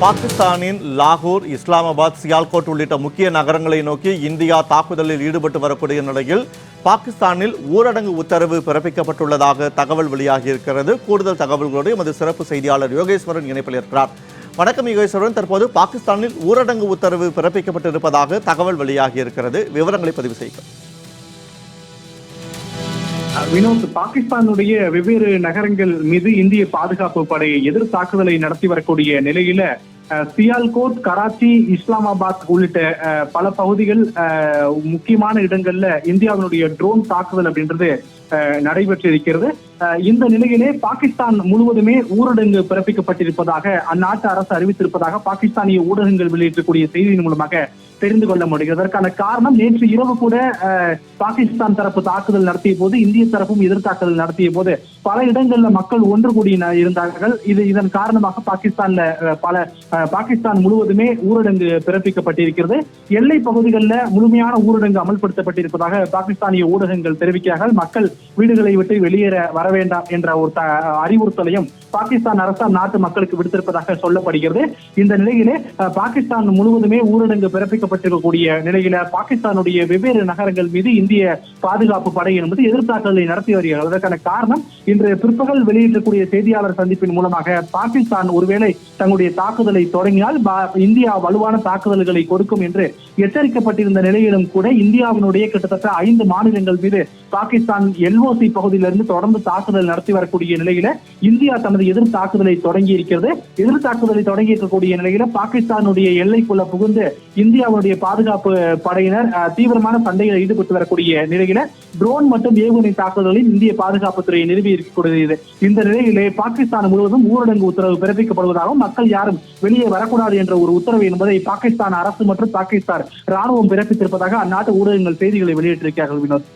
பாகிஸ்தானின் லாகூர் இஸ்லாமாபாத் சியால்கோட் உள்ளிட்ட முக்கிய நகரங்களை நோக்கி இந்தியா தாக்குதலில் ஈடுபட்டு வரக்கூடிய நிலையில் பாகிஸ்தானில் ஊரடங்கு உத்தரவு பிறப்பிக்கப்பட்டுள்ளதாக தகவல் வெளியாகியிருக்கிறது. கூடுதல் தகவல்களோடு எமது சிறப்பு செய்தியாளர் யோகேஸ்வரன் இணைப்பில் இருக்கிறார். வணக்கம் யோகேஸ்வரன். தற்போது பாகிஸ்தானில் ஊரடங்கு உத்தரவு பிறப்பிக்கப்பட்டிருப்பதாக தகவல் வெளியாகியிருக்கிறது. விவரங்களை பதிவு செய்கிறார் வினோத் பாகிஸ்தானுடைய வெவ்வேறு நகரங்கள் மீது இந்திய பாதுகாப்பு படை எதிர் தாக்குதலை நடத்தி வரக்கூடிய நிலையில சியால்கோட் கராச்சி இஸ்லாமாபாத் உள்ளிட்ட அஹ், பல பகுதிகள் அஹ், முக்கியமான இடங்கள்ல இந்தியாவினுடைய ட்ரோன் தாக்குதல் அப்படின்றது அஹ், நடைபெற்றிருக்கிறது. அஹ், இந்த நிலையிலே பாகிஸ்தான் முழுவதுமே ஊரடங்கு பிறப்பிக்கப்பட்டிருப்பதாக அந்நாட்டு அரசு அறிவித்திருப்பதாக பாகிஸ்தானிய ஊடகங்கள் வெளியிட்டக்கூடிய செய்தியின் மூலமாக தெரிந்து கொள்ள முடிகிறது அதற்கான காரணம் நேற்று இரவு கூட பாகிஸ்தான் தரப்பு தாக்குதல் நடத்திய போது இந்திய தரப்பும் எதிர்த்தாக்குதல் நடத்திய போது பல இடங்கள்ல மக்கள் ஒன்று கூடி இருந்தார்கள். இது இதன் காரணமாக பாகிஸ்தான்ல பல பாகிஸ்தான் முழுவதுமே ஊரடங்கு பிறப்பிக்கப்பட்டிருக்கிறது. எல்லை பகுதிகளில் முழுமையான ஊரடங்கு அமல்படுத்தப்பட்டிருப்பதாக பாகிஸ்தானிய ஊடகங்கள் தெரிவிக்கிறார்கள். மக்கள் வீடுகளை விட்டு வெளியேற வர வேண்டாம் என்ற ஒரு த- அறிவுறுத்தலையும் பாகிஸ்தான் அரசால் நாட்டு மக்களுக்கு விடுத்திருப்பதாக சொல்லப்படுகிறது. இந்த நிலையிலே பாகிஸ்தான் முழுவதுமே ஊரடங்கு பிறப்பிக்க பிறப்பிக்கப்பட்டிருக்கக்கூடிய நிலையில பாகிஸ்தானுடைய வெவ்வேறு நகரங்கள் மீது இந்திய பாதுகாப்பு படை என்பது எதிர்த்தாக்குதலை நடத்தி வருகிறது. அதற்கான காரணம் இன்று பிற்பகல் வெளியிடக்கூடிய செய்தியாளர் சந்திப்பின் மூலமாக பாகிஸ்தான் ஒருவேளை தங்களுடைய தாக்குதலை தொடங்கினால் இந்தியா வலுவான தாக்குதல்களை கொடுக்கும் என்று எச்சரிக்கப்பட்டிருந்த நிலையிலும் கூட இந்தியாவினுடைய கிட்டத்தட்ட ஐந்து மாநிலங்கள் மீது பாகிஸ்தான் எல்ஓசி பகுதியிலிருந்து தொடர்ந்து தாக்குதல் நடத்தி வரக்கூடிய நிலையில இந்தியா தனது எதிர் தாக்குதலை தொடங்கி இருக்கிறது எதிர் தாக்குதலை தொடங்கி இருக்கக்கூடிய நிலையில பாகிஸ்தானுடைய எல்லைக்குள்ள புகுந்து இந்தியாவுடைய பாதுகாப்பு படையினர் தீவிரமான சண்டையில் ஈடுபட்டு வரக்கூடிய நிலையில ட்ரோன் மற்றும் ஏவுகணை தாக்குதலில் இந்திய பாதுகாப்புத்துறை நிறுவி இருக்கக்கூடியது. இந்த நிலையிலே பாகிஸ்தான் முழுவதும் ஊரடங்கு உத்தரவு பிறப்பிக்கப்படுவதாகவும் மக்கள் யாரும் வெளியே வரக்கூடாது என்ற ஒரு உத்தரவு என்பதை பாகிஸ்தான் அரசு மற்றும் பாகிஸ்தான் ராணுவம் பிறப்பித்திருப்பதாக அந்நாட்டு ஊடகங்கள் செய்திகளை வெளியிட்டிருக்கிறார்கள் வினோத்.